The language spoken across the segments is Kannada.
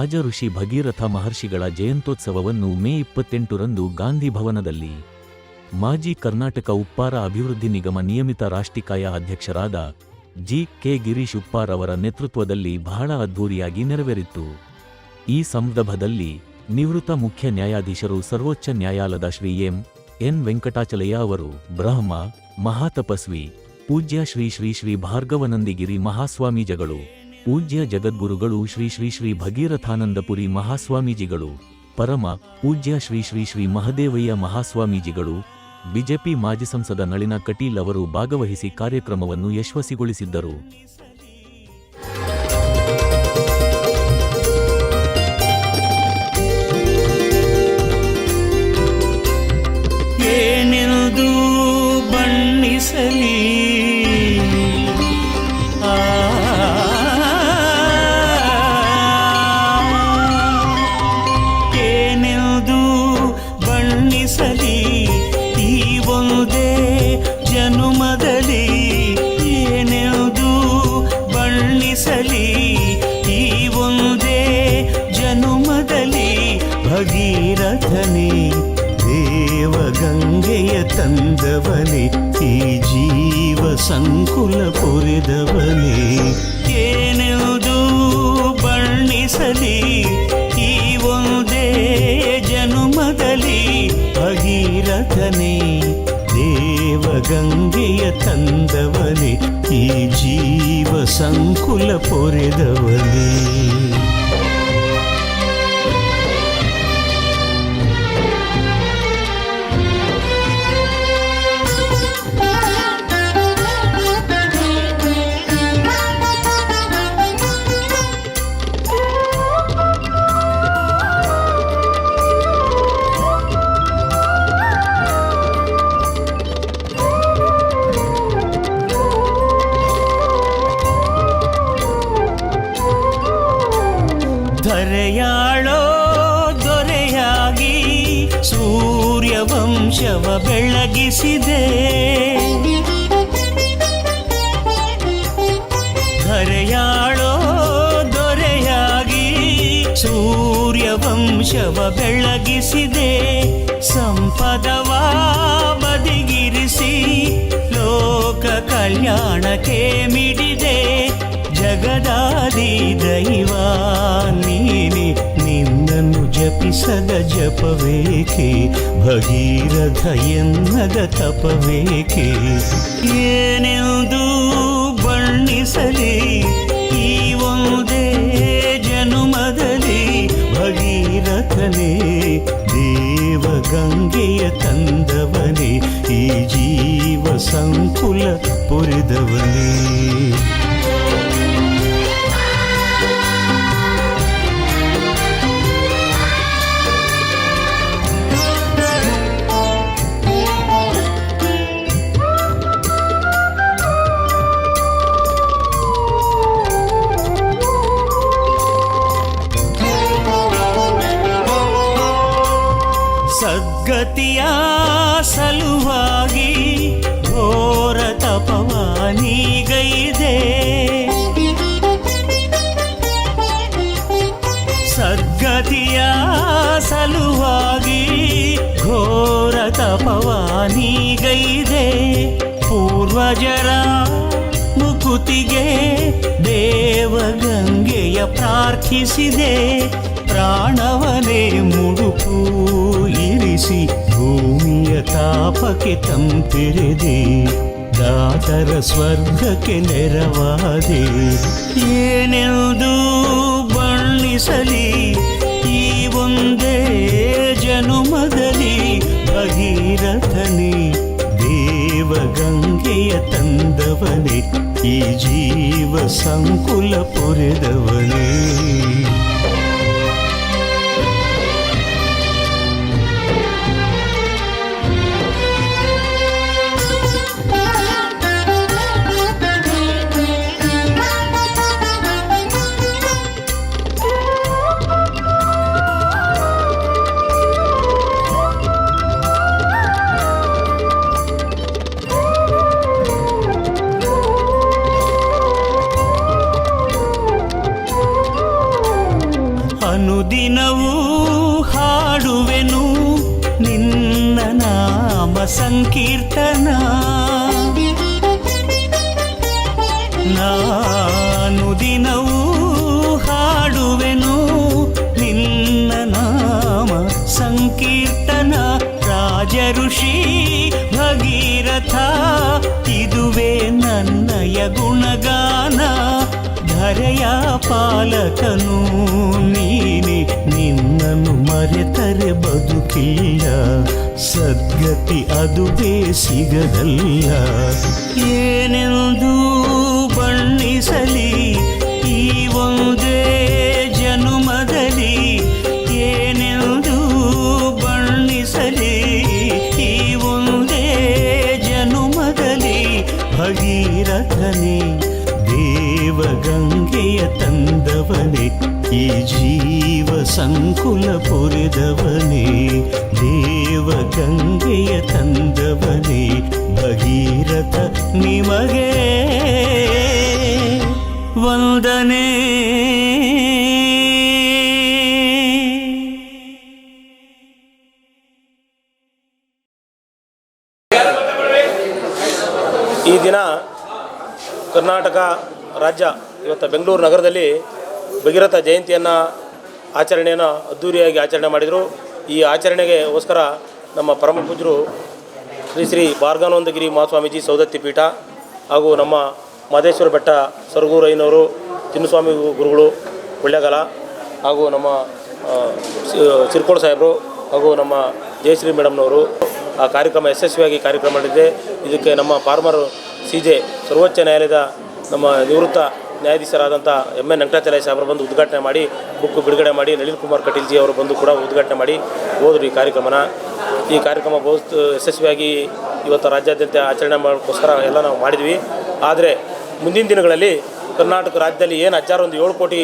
ಶ್ರೀ ರಾಜ ಋಷಿ ಭಗೀರಥ ಮಹರ್ಷಿಗಳ ಜಯಂತ್ಯೋತ್ಸವವನ್ನು ಮೇ ಇಪ್ಪತ್ತೆಂಟರಂದು ಗಾಂಧಿ ಭವನದಲ್ಲಿ ಮಾಜಿ ಕರ್ನಾಟಕ ಉಪ್ಪಾರ ಅಭಿವೃದ್ಧಿ ನಿಗಮ ನಿಯಮಿತ ರಾಷ್ಟ್ರೀಕಾಯ ಅಧ್ಯಕ್ಷರಾದ ಜಿ ಕೆ ಗಿರೀಶ್ ಉಪ್ಪಾರ್ ನೇತೃತ್ವದಲ್ಲಿ ಬಹಳ ಅದ್ಧೂರಿಯಾಗಿ ನೆರವೇರಿತ್ತು. ಈ ಸಂದರ್ಭದಲ್ಲಿ ನಿವೃತ್ತ ಮುಖ್ಯ ನ್ಯಾಯಾಧೀಶರು ಸರ್ವೋಚ್ಚ ನ್ಯಾಯಾಲಯದ ಶ್ರೀ ಎಂ ಎನ್ ವೆಂಕಟಾಚಲಯ್ಯ ಅವರು, ಬ್ರಹ್ಮ, ಮಹಾತಪಸ್ವಿ, ಪೂಜ್ಯ ಶ್ರೀ ಶ್ರೀ ಶ್ರೀ ಭಾರ್ಗವನಂದಿಗಿರಿ ಮಹಾಸ್ವಾಮೀಜಗಳು ಪೂಜ್ಯ ಜಗದ್ಗುರುಗಳು ಶ್ರೀ ಶ್ರೀ ಶ್ರೀ ಭಗೀರಥಾನಂದಪುರಿ ಮಹಾಸ್ವಾಮೀಜಿಗಳು, ಪರಮ ಪೂಜ್ಯ ಶ್ರೀ ಶ್ರೀ ಶ್ರೀ ಮಹದೇವಯ್ಯ ಮಹಾಸ್ವಾಮೀಜಿಗಳು, ಬಿಜೆಪಿ ಮಾಜಿ ಸಂಸದ ನಳಿನ ಕಟೀಲ್ ಅವರು ಭಾಗವಹಿಸಿ ಕಾರ್ಯಕ್ರಮವನ್ನು ಯಶಸ್ವಿಗೊಳಿಸಿದ್ದರು. ಏನೆಂದು ಬಣ್ಣಿಸಲಿ? ದೇವಗಂಗೆಯ ತಂದವನೇ, ಈ ಜೀವ ಸಂಕುಲ ಪುರಿದವನೇ ಏನೆಂದು ಬಣ್ಣಿಸಲಿ, ಈ ಒಂದೇ ಜನುಮದಲ್ಲಿ ಭಗೀರಥನೇ. ದೇವಗಂಗೆಯ ತಂದವನೇ, ಈ ಜೀವ ಸಂಕುಲ ಪೊರೆದವನೇ ಬೆಳಗಿಸಿದೆ ಧರೆಯಾಳೋ ದೊರೆಯಾಗಿ ಸೂರ್ಯವಂಶವ ಬೆಳಗಿಸಿದೆ. ಸಂಪದವ ಬದಿಗಿರಿಸಿ ಲೋಕ ಕಲ್ಯಾಣಕ್ಕೆ ಮಿಡಿದೆ. ಜಗದಾದಿ ದೈವ ನಿನ್ನನ್ನು ಜಪಿಸದ ಜಪವೇಕೆ ಭಗೀರಥ ಎನ್ನದ ತಪವೇಕೆ ಏನೆಂದು ಬಣ್ಣಿಸಲಿ ಈ ಒಂದೇ ಜನುಮದಲ್ಲಿ ಭಗೀರಥನೇ ದೇವಗಂಗೆಯ ತಂದವನೇ ಈ ಜೀವ ಸಂಕುಲ ಪುರಿದವನೇ ಸದ್ಗತಿಯ ಸಲುವಾಗಿ ಘೋರ ತಪವಾನಿಗೈದೆ ಸದ್ಗತಿಯ ಸಲುವಾಗಿ ಘೋರ ತಪವಾನಿಗೈದೆ ಪೂರ್ವಜರ ಮುಕುತಿಗೆ ದೇವಗಂಗೆಯ ಪ್ರಾರ್ಥಿಸಿದೆ. ಪ್ರಾಣವನೇ ಮುಡುಪು ಇರಿಸಿ ಭೂಮಿಯ ತಾಪಕ್ಕೆ ತಂಪಿರಿದೆ ದಾತರ ಸ್ವರ್ಗಕ್ಕೆ ನೆರವಾದೆ. ಏನೆಂದು ಬಣ್ಣಿಸಲಿ ಈ ಒಂದೇ ಜನುಮದಲ್ಲಿ ಭಗೀರಥನೇ. ದೇವಗಂಗೆಯ ತಂದವನೇ, ಈ ಜೀವ ಸಂಕುಲ ಪೊರೆದವನೇ. ಅನುದಿನವೂ ಹಾಡುವೆನು ನಿನ್ನ ನಾಮ ಸಂಕೀರ್ತನ. ನಾನು ದಿನವೂ ಹಾಡುವೆನು ನಿನ್ನ ನಾಮ ಸಂಕೀರ್ತನ. ರಾಜ ಋಷಿ ಭಗೀರಥ, ಇದುವೇ ನನ್ನಯ ಗುಣಗಾನ ಧರೆಯ ಪಾಲಕನು ಬದುಕಿಲ್ಲ ಸದ್ಗತಿ ಅದುವೇ ಸಿಗದಲ್ಲ. ಏನೆಂದು ಬಣ್ಣಿಸಲಿ? ಈ ಒಂದೇ ಜನುಮದಲ್ಲಿ ಏನೆಂದು ಬಣ್ಣಿಸಲಿ? ಈ ಒಂದೇ ಜನುಮದಲ್ಲಿ ಭಗೀರಥನೇ, ದೇವಗಂಗೆಯ ತಂದವನೇ, ಈ ಜೀವ ಸಂಕುಲ ಪೊರೆದವನೇ ದೇವಗಂಗೆಯ ತಂದವನೇ, ಭಗೀರಥ ನಿಮಗೆ ವಂದನೆ. ಈ ದಿನ ಕರ್ನಾಟಕ ರಾಜ್ಯ, ಇವತ್ತು ಬೆಂಗಳೂರು ನಗರದಲ್ಲಿ ಭಗೀರಥ ಜಯಂತಿಯನ್ನು ಆಚರಣೆಯನ್ನು ಅದ್ಧೂರಿಯಾಗಿ ಆಚರಣೆ ಮಾಡಿದರು. ಈ ಆಚರಣೆಗೆಗೋಸ್ಕರ ನಮ್ಮ ಪರಮ ಪೂಜ್ಯರು ಶ್ರೀ ಶ್ರೀ ಭಾರ್ಗಾನಂದಗಿರಿ ಮಹಾಸ್ವಾಮೀಜಿ ಸೌದತ್ತಿ ಪೀಠ ಹಾಗೂ ನಮ್ಮ ಮಾದೇಶ್ವರ ಬೆಟ್ಟ ಸರಗೂರಯ್ಯನವರು ತಿನ್ನುಸ್ವಾಮಿ ಗುರುಗಳು ಒಳ್ಳೆಗಾಲ ಹಾಗೂ ನಮ್ಮ ಆ, ಸಿ- ಸಿರ್ಕೋಳ ಸಾಹೇಬರು ಹಾಗೂ ನಮ್ಮ ಜಯಶ್ರೀ ಮೇಡಮ್ನವರು ಆ ಕಾರ್ಯಕ್ರಮ ಯಶಸ್ವಿಯಾಗಿ ಕಾರ್ಯಕ್ರಮ ಮಾಡಿದೆ ಇದಕ್ಕೆ ನಮ್ಮ ಫಾರ್ಮರ್ ಸಿ ಜೆ ಸರ್ವೋಚ್ಚ ನ್ಯಾಯಾಲಯದ ನಮ್ಮ ನಿವೃತ್ತ ನ್ಯಾಯಾಧೀಶರಾದಂಥ ಎಂ ಎನ್ ವೆಂಕಟಾಚಲಯ ಸಾಹೇಬರು ಬಂದು ಉದ್ಘಾಟನೆ ಮಾಡಿ, ಬುಕ್ ಬಿಡುಗಡೆ ಮಾಡಿ, ನಳಿನ್ ಕುಮಾರ್ ಕಟೀಲ್ಜಿ ಅವರು ಬಂದು ಕೂಡ ಉದ್ಘಾಟನೆ ಮಾಡಿ ಹೋದರು ಈ ಕಾರ್ಯಕ್ರಮನ. ಈ ಕಾರ್ಯಕ್ರಮ ಬಹು ಯಶಸ್ವಿಯಾಗಿ ಇವತ್ತು ರಾಜ್ಯಾದ್ಯಂತ ಆಚರಣೆ ಮಾಡೋಕ್ಕೋಸ್ಕರ ಎಲ್ಲ ನಾವು ಮಾಡಿದ್ವಿ. ಆದರೆ ಮುಂದಿನ ದಿನಗಳಲ್ಲಿ ಕರ್ನಾಟಕ ರಾಜ್ಯದಲ್ಲಿ ಏನು ಹಜಾರ ಒಂದು ಏಳು ಕೋಟಿ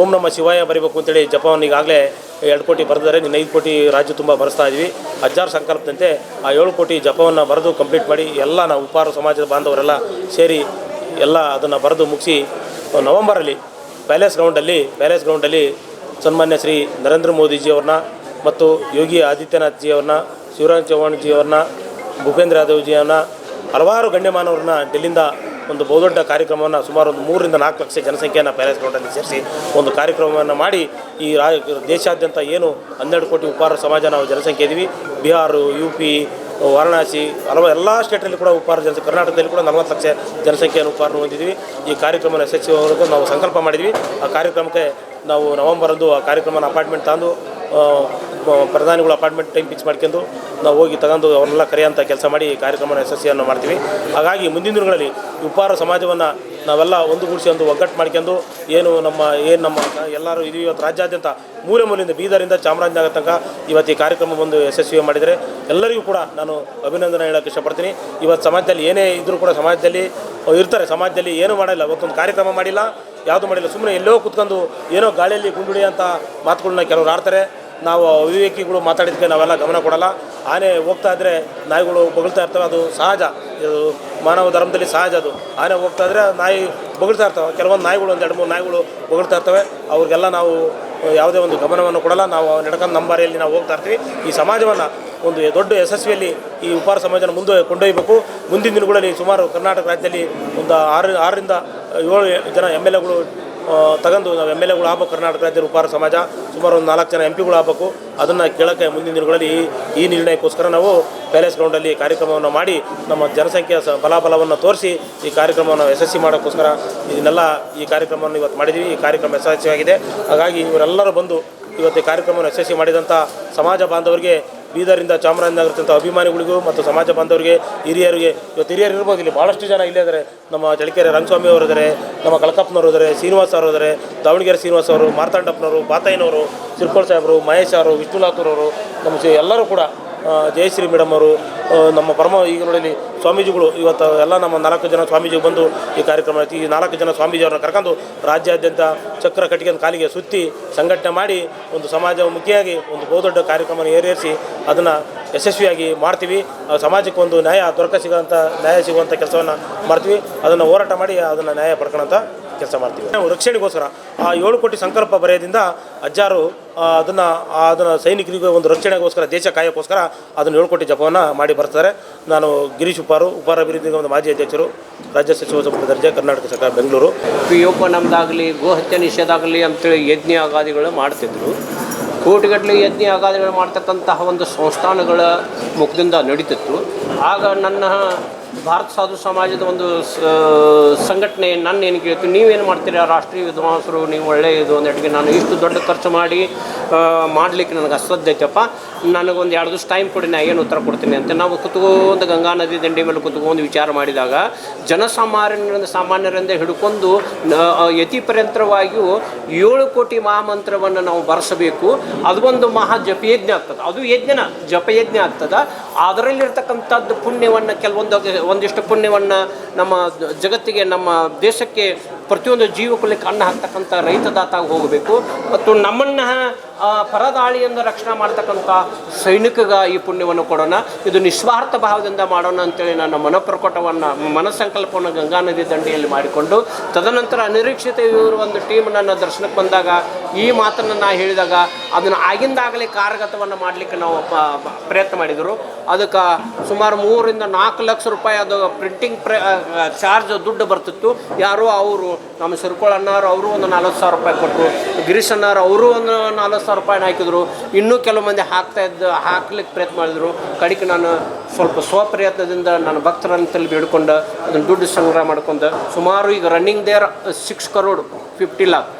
ಓಂ ನಮ್ಮ ಶಿವಾಯ ಬರೀಬೇಕು ಅಂತೇಳಿ ಜಪವನ್ನು ಈಗಾಗಲೇ ಎರಡು ಕೋಟಿ ಬರೆದಿದ್ದಾರೆ. ನಿನ್ನ ಐದು ಕೋಟಿ ರಾಜ್ಯ ತುಂಬ ಬರೆಸ್ತಾ ಇದ್ವಿ. ಹಜ್ಜಾರು ಸಂಕಲ್ಪದಂತೆ ಆ ಏಳು ಕೋಟಿ ಜಪವನ್ನು ಬರೆದು ಕಂಪ್ಲೀಟ್ ಮಾಡಿ ಎಲ್ಲ ನಾವು ಉಪಾರ ಸಮಾಜದ ಬಾಂಧವರೆಲ್ಲ ಸೇರಿ ಎಲ್ಲ ಅದನ್ನು ಬರೆದು ಮುಗಿಸಿ ನವಂಬರಲ್ಲಿ ಪ್ಯಾಲೇಸ್ ಗ್ರೌಂಡಲ್ಲಿ ಪ್ಯಾಲೇಸ್ ಗ್ರೌಂಡಲ್ಲಿ ಸನ್ಮಾನ್ಯ ಶ್ರೀ ನರೇಂದ್ರ ಮೋದಿಜಿಯವ್ರನ್ನ ಮತ್ತು ಯೋಗಿ ಆದಿತ್ಯನಾಥ್ ಜಿಯವ್ರನ್ನ ಶಿವರಾಜ್ ಚೌಹಾಣ್ ಜಿಯವ್ರನ್ನ ಭೂಪೇಂದ್ರ ಯಾದವ್ ಜಿಯವ್ರನ್ನ ಹಲವಾರು ಗಣ್ಯಮಾನವ್ರನ್ನ ಡೆಲ್ಲಿಂದ ಒಂದು ಬಹುದೊಡ್ಡ ಕಾರ್ಯಕ್ರಮವನ್ನು ಸುಮಾರು ಒಂದು ಮೂರರಿಂದ ನಾಲ್ಕು ಲಕ್ಷ ಜನಸಂಖ್ಯೆಯನ್ನು ಪ್ಯಾಲೇಸ್ ಗ್ರೌಂಡಲ್ಲಿ ಸೇರಿಸಿ ಒಂದು ಕಾರ್ಯಕ್ರಮವನ್ನು ಮಾಡಿ ಈ ರಾ ದೇಶಾದ್ಯಂತ ಏನು ಹನ್ನೆರಡು ಕೋಟಿ ಉಪಹಾರ ಸಮಾಜ ನಾವು ಜನಸಂಖ್ಯೆ ಇದ್ದೀವಿ ಬಿಹಾರ, ಯು ಪಿ ವಾರಣಾಸಿ, ಹಲವು ಎಲ್ಲ ಸ್ಟೇಟಲ್ಲಿ ಕೂಡ ಉಪಹಾರ ಜನಸಂಖ್ಯೆ ಕರ್ನಾಟಕದಲ್ಲಿ ಕೂಡ ನಲವತ್ತು ಲಕ್ಷ ಜನಸಂಖ್ಯೆಯನ್ನು ಉಪಹಾರ ಹೊಂದಿದ್ದೀವಿ ಈ ಕಾರ್ಯಕ್ರಮನ ಯಶಸ್ವಿವರೆಗೂ ನಾವು ಸಂಕಲ್ಪ ಮಾಡಿದ್ವಿ. ಆ ಕಾರ್ಯಕ್ರಮಕ್ಕೆ ನಾವು ನವಂಬರಂದು ಆ ಕಾರ್ಯಕ್ರಮನ ಅಪಾರ್ಟ್ಮೆಂಟ್ ತಂದು ಪ್ರಧಾನಿಗಳ ಅಪಾರ್ಟ್ಮೆಂಟ್ ಟೈಮ್ ಫಿಕ್ಸ್ ಮಾಡ್ಕೊಂಡು ನಾವು ಹೋಗಿ ತಗೊಂಡು ಅವರೆಲ್ಲ ಕರೆಯೋಂಥ ಕೆಲಸ ಮಾಡಿ ಈ ಕಾರ್ಯಕ್ರಮನ ಯಶಸ್ವಿಯನ್ನು ಮಾಡ್ತೀವಿ. ಹಾಗಾಗಿ ಮುಂದಿನ ದಿನಗಳಲ್ಲಿ ಉಪಹಾರ ಸಮಾಜವನ್ನು ನಾವೆಲ್ಲ ಒಂದುಗೂಡಿಸಿ ಒಂದು ಒಗ್ಗಟ್ಟು ಮಾಡ್ಕೊಂಡು ಏನು ನಮ್ಮ ಏನು ನಮ್ಮ ಎಲ್ಲರೂ ಇದು ಇವತ್ತು ರಾಜ್ಯಾದ್ಯಂತ ಮೂಲೆ ಮೂಲೆಯಿಂದ ಬೀದರಿಂದ ಚಾಮರಾಜನಗರ ತನಕ ಇವತ್ತು ಈ ಕಾರ್ಯಕ್ರಮ ಬಂದು ಯಶಸ್ವಿ ಮಾಡಿದರೆ ಎಲ್ಲರಿಗೂ ಕೂಡ ನಾನು ಅಭಿನಂದನೆ ಹೇಳೋಕ್ಕೆ ಇಷ್ಟಪಡ್ತೀನಿ. ಇವತ್ತು ಸಮಾಜದಲ್ಲಿ ಏನೇ ಇದ್ದರೂ ಕೂಡ ಸಮಾಜದಲ್ಲಿ ಇರ್ತಾರೆ, ಸಮಾಜದಲ್ಲಿ ಏನೂ ಮಾಡಿಲ್ಲ ಇವತ್ತೊಂದು ಕಾರ್ಯಕ್ರಮ ಮಾಡಿಲ್ಲ, ಯಾವುದು ಮಾಡಿಲ್ಲ. ಸುಮ್ಮನೆ ಎಲ್ಲೋ ಕುತ್ಕೊಂಡು ಏನೋ ಗಾಳಿಯಲ್ಲಿ ಗುಂಡುಡಿ ಅಂತ ಮಾತುಗಳನ್ನ ಕೆಲವರು ಆಡ್ತಾರೆ. ನಾವು ಅವಿವೇಕಿಗಳು ಮಾತಾಡಿದ್ದಕ್ಕೆ ನಾವೆಲ್ಲ ಗಮನ ಕೊಡಲ್ಲ. ಆನೆ ಹೋಗ್ತಾ ಇದ್ದರೆ ನಾಯಿಗಳು ಬಗಳ್ತಾ ಇರ್ತವೆ, ಅದು ಸಹಜ. ಇದು ಮಾನವ ಧರ್ಮದಲ್ಲಿ ಸಹಜ ಅದು. ಆನೆ ಹೋಗ್ತಾ ಇದ್ರೆ ನಾಯಿ ಬಗಳ್ತಾ ಇರ್ತವೆ. ಕೆಲವೊಂದು ನಾಯಿಗಳು ಒಂದು ಎರಡು ಮೂರು ನಾಯಿಗಳು ಬಗಳ್ತಾ ಇರ್ತವೆ. ಅವ್ರಿಗೆಲ್ಲ ನಾವು ಯಾವುದೇ ಒಂದು ಗಮನವನ್ನು ಕೊಡಲ್ಲ. ನಾವು ನಡ್ಕೊಂಡು ನಂಬಾರಿಯಲ್ಲಿ ನಾವು ಹೋಗ್ತಾ ಇರ್ತೀವಿ. ಈ ಸಮಾಜವನ್ನು ಒಂದು ದೊಡ್ಡ ಯಶಸ್ವಿಯಲ್ಲಿ ಈ ಉಪಹಾರ ಸಮಾಜನ ಮುಂದೆ ಕೊಂಡೊಯ್ಯಬೇಕು. ಮುಂದಿನ ದಿನಗಳಲ್ಲಿ ಸುಮಾರು ಕರ್ನಾಟಕ ರಾಜ್ಯದಲ್ಲಿ ಒಂದು ಆರು, ಆರರಿಂದ ಏಳು ಜನ ಎಂ ಎಲ್ ಎಗಳು ತಗೊಂಡು ನಾವು ಎಂ ಎಲ್ ಎಗಳು ಆಗ್ಬೇಕು ಕರ್ನಾಟಕ ರಾಜ್ಯದ ಉಪಾರ ಸಮಾಜ, ಸುಮಾರು ಒಂದು ನಾಲ್ಕು ಜನ ಎಂ ಪಿಗಳು ಆಗಬೇಕು. ಅದನ್ನು ಕೇಳೋಕ್ಕೆ ಮುಂದಿನ ದಿನಗಳಲ್ಲಿ ಈ ನಿರ್ಣಯಕ್ಕೋಸ್ಕರ ನಾವು ಪ್ಯಾಲೇಸ್ ಗ್ರೌಂಡಲ್ಲಿ ಕಾರ್ಯಕ್ರಮವನ್ನು ಮಾಡಿ ನಮ್ಮ ಜನಸಂಖ್ಯೆಯ ಬಲಾಬಲವನ್ನು ತೋರಿಸಿ ಈ ಕಾರ್ಯಕ್ರಮವನ್ನು ಯಶಸ್ವಿ ಮಾಡೋಕ್ಕೋಸ್ಕರ ಇದನ್ನೆಲ್ಲ ಈ ಕಾರ್ಯಕ್ರಮವನ್ನು ಇವತ್ತು ಮಾಡಿದ್ದೀವಿ. ಈ ಕಾರ್ಯಕ್ರಮ ಯಶಸ್ವಿಯಾಗಿದೆ ಹಾಗಾಗಿ ಇವರೆಲ್ಲರೂ ಬಂದು ಇವತ್ತು ಈ ಕಾರ್ಯಕ್ರಮವನ್ನು ಯಶಸ್ವಿ ಮಾಡಿದಂಥ ಸಮಾಜ ಬಾಂಧವರಿಗೆ ಬೀದರಿಂದ ಚಾಮರಾಜನಗರದಂಥ ಅಭಿಮಾನಿಗಳಿಗೂ ಮತ್ತು ಸಮಾಜ ಬಾಂಧವರಿಗೆ, ಹಿರಿಯರಿಗೆ, ಇವತ್ತು ಹಿರಿಯರು ಇರ್ಬೋದು ಇಲ್ಲಿ ಭಾಳಷ್ಟು ಜನ ಇಲ್ಲೇ ಇದ್ದಾರೆ. ನಮ್ಮ ಚಳಿಕೆರೆ ರಂಗಸ್ವಾಮಿ ಅವರು ಇದ್ದಾರೆ, ನಮ್ಮ ಕಳಕಪ್ಪನವರು ಇದ್ದಾರೆ, ಶ್ರೀನಿವಾಸ್ ಅವರು ಇದ್ದಾರೆ, ದಾವಣಗೆರೆ ಶ್ರೀನಿವಾಸ್ ಅವರು, ಮಾರ್ತಾಂಡಪ್ಪನವರು, ಬಾತಯ್ಯನವರು ಸಿರ್ಕೋಳ್ ಸಾಹೇಬರು, ಮಹೇಶ್ ಅವರು ವಿಷ್ಣುನಾಥ್ರವರು ನಮ್ಮ ಎಲ್ಲರೂ ಕೂಡ ಜಯಶ್ರೀ ಮೇಡಮ್ ಅವರು ನಮ್ಮ ಪರಮ, ಈಗ ನೋಡಿ ಸ್ವಾಮೀಜಿಗಳು ಇವತ್ತು ಎಲ್ಲ ನಮ್ಮ ನಾಲ್ಕು ಜನ ಸ್ವಾಮೀಜಿ ಬಂದು ಈ ಕಾರ್ಯಕ್ರಮ ಈ ನಾಲ್ಕು ಜನ ಸ್ವಾಮೀಜಿಯವ್ರನ್ನ ಕರ್ಕೊಂಡು ರಾಜ್ಯಾದ್ಯಂತ ಚಕ್ರ ಕಟ್ಟಿಗೆಯನ್ನು ಕಾಲಿಗೆ ಸುತ್ತಿ ಸಂಘಟನೆ ಮಾಡಿ ಒಂದು ಸಮಾಜಮುಖಿಯಾಗಿ ಒಂದು ಬಹುದೊಡ್ಡ ಕಾರ್ಯಕ್ರಮ ಏರೇರಿಸಿ ಅದನ್ನು ಯಶಸ್ವಿಯಾಗಿ ಮಾಡ್ತೀವಿ. ಸಮಾಜಕ್ಕೆ ಒಂದು ನ್ಯಾಯ ದೊರಕ ಸಿಗೋಂಥ ನ್ಯಾಯ ಸಿಗುವಂಥ ಕೆಲಸವನ್ನು ಮಾಡ್ತೀವಿ. ಅದನ್ನು ಹೋರಾಟ ಮಾಡಿ ಅದನ್ನು ನ್ಯಾಯ ಪಡ್ಕೊಳ್ಳೋಂಥ ಕೆಲಸ ಮಾಡ್ತೀವಿ. ನಾವು ರಕ್ಷಣೆಗೋಸ್ಕರ ಆ ಏಳು ಕೋಟಿ ಸಂಕಲ್ಪ ಬರೆಯದಿಂದ ಅಜ್ಜಾರು ಅದನ್ನು ಅದನ್ನು ಸೈನಿಕರಿಗೆ ಒಂದು ರಕ್ಷಣೆಗೋಸ್ಕರ ದೇಶ ಕಾಯಕ್ಕೋಸ್ಕರ ಅದನ್ನು ಏಳು ಕೋಟಿ ಜಪವನ್ನು ಮಾಡಿ ಬರ್ತಾರೆ ನಾನು ಗಿರೀಶ್ ಉಪಾರು ಉಪಾರ ಅಭಿವೃದ್ಧಿ ಒಂದು ಮಾಜಿ ಅಧ್ಯಕ್ಷರು ರಾಜ್ಯ ಸಚಿವ ಸಂಪುಟ ದರ್ಜೆ ಕರ್ನಾಟಕ ಸರ್ಕಾರ ಬೆಂಗಳೂರು. ಪಿಯೋಪ ನಮ್ದಾಗಲಿ ಗೋಹತ್ಯೆ ನಿಷೇಧ ಆಗಲಿ ಅಂತೇಳಿ ಯಜ್ಞ ಅಗಾದಿಗಳು ಮಾಡ್ತಿದ್ರು. ಕೋಟಿಗಟ್ಟಲೆ ಯಜ್ಞ ಅಗಾದಿಗಳು ಮಾಡ್ತಕ್ಕಂತಹ ಒಂದು ಸಂಸ್ಥಾನಗಳ ಮುಖದಿಂದ ನಡೀತಿತ್ತು. ಆಗ ನನ್ನ ಭಾರತ ಸಾಧು ಸಮಾಜದ ಒಂದು ಸಂಘಟನೆ ನನ್ನ ಏನು ಕೇಳ್ತೀನಿ ನೀವೇನು ಮಾಡ್ತೀರಾ? ರಾಷ್ಟ್ರೀಯ ವಿದ್ವಾಂಸರು, ನೀವು ಒಳ್ಳೆಯದು ಅಂದಟ್ಟಿಗೆ ನಾನು ಇಷ್ಟು ದೊಡ್ಡ ಖರ್ಚು ಮಾಡಿ ಮಾಡಲಿಕ್ಕೆ ನನಗೆ ಐತಪ್ಪ. ನನಗೊಂದು ಎರಡು ದಿವಸ ಟೈಮ್ ಕೊಡಿ, ನಾ ಏನು ಉತ್ತರ ಕೊಡ್ತೀನಿ ಅಂತ. ನಾವು ಕುತ್ಕೊಂಡು ಗಂಗಾ ನದಿ ದಂಡಿ ಮೇಲೆ ಕುತ್ಕೊಂಡು ವಿಚಾರ ಮಾಡಿದಾಗ, ಜನಸಾಮಾನ್ಯರಿಂದ, ಸಾಮಾನ್ಯರಿಂದ ಹಿಡ್ಕೊಂಡು ಯತಿ ಪರ್ಯಂತರವಾಗಿಯೂ ಏಳು ಕೋಟಿ ಮಹಾಮಂತ್ರವನ್ನು ನಾವು ಬರೆಸಬೇಕು. ಅದು ಒಂದು ಮಹಾ ಜಪಯಜ್ಞ ಆಗ್ತದೆ. ಅದು ಯಜ್ಞನ, ಜಪಯಜ್ಞ ಆಗ್ತದೆ. ಅದರಲ್ಲಿರ್ತಕ್ಕಂಥದ್ದು ಪುಣ್ಯವನ್ನು ಕೆಲವೊಂದು ಒಂದಿಷ್ಟು ಪುಣ್ಯವನ್ನು ನಮ್ಮ ಜಗತ್ತಿಗೆ ನಮ್ಮ ದೇಶಕ್ಕೆ ಪ್ರತಿಯೊಂದು ಜೀವಕುಲಕ್ಕೆ ಅನ್ನ ಹಾಕ್ತಕ್ಕಂಥ ರೈತದಾತಾಗ ಹೋಗಬೇಕು. ಮತ್ತು ನಮ್ಮನ್ನು ಪರದಾಳಿಯಿಂದ ರಕ್ಷಣೆ ಮಾಡ್ತಕ್ಕಂಥ ಸೈನಿಕಗ ಈ ಪುಣ್ಯವನ್ನು ಕೊಡೋಣ. ಇದು ನಿಸ್ವಾರ್ಥ ಭಾವದಿಂದ ಮಾಡೋಣ ಅಂತೇಳಿ ನನ್ನ ಮನಪ್ರಕಟವನ್ನು ಮನಸ್ಸಂಕಲ್ಪವನ್ನು ಗಂಗಾ ನದಿ ದಂಡೆಯಲ್ಲಿ ಮಾಡಿಕೊಂಡು, ತದನಂತರ ಅನಿರೀಕ್ಷಿತ ಇವರು ಒಂದು ಟೀಮ್ ನನ್ನ ದರ್ಶನಕ್ಕೆ ಬಂದಾಗ, ಈ ಮಾತನ್ನು ನಾ ಹೇಳಿದಾಗ ಅದನ್ನು ಆಗಿಂದಾಗಲೇ ಕಾರ್ಯಗತವನ್ನು ಮಾಡಲಿಕ್ಕೆ ನಾವು ಪ್ರಯತ್ನ ಮಾಡಿದರು. ಅದಕ್ಕೆ ಸುಮಾರು ಮೂರರಿಂದ ನಾಲ್ಕು ಲಕ್ಷ ರೂಪಾಯಿ ಅದು ಪ್ರಿಂಟಿಂಗ್ ಪ್ರ ಚಾರ್ಜ್ ದುಡ್ಡು ಬರ್ತಿತ್ತು. ಯಾರೋ ಅವರು ನಮ್ಮ ಸಿರ್ಕೊಳ ಅಣ್ಣಾರು ಅವರು ಒಂದು ನಲ್ವತ್ತು ಸಾವಿರ ರೂಪಾಯಿ ಕೊಟ್ಟರು ಗಿರೀಶ್ ಅಣ್ಣಾರು ಅವರು ಒಂದು ನಲ್ವತ್ತು ಸಾವಿರ ರೂಪಾಯಿ ಹಾಕಿದ್ರು. ಇನ್ನೂ ಕೆಲವು ಮಂದಿ ಹಾಕ್ತಾ ಇದ್ದು ಹಾಕ್ಲಿಕ್ಕೆ ಪ್ರಯತ್ನ ಮಾಡಿದ್ರು. ಕಡೆಗೆ ನಾನು ಸ್ವಲ್ಪ ಸ್ವಪ್ರಯತ್ನದಿಂದ ನನ್ನ ಭಕ್ತರಂತಲ್ಲಿ ಬೇಡ್ಕೊಂಡು ಅದನ್ನು ದುಡ್ಡು ಸಂಗ್ರಹ ಮಾಡ್ಕೊಂಡು, ಸುಮಾರು ಈಗ running there six crore fifty lakh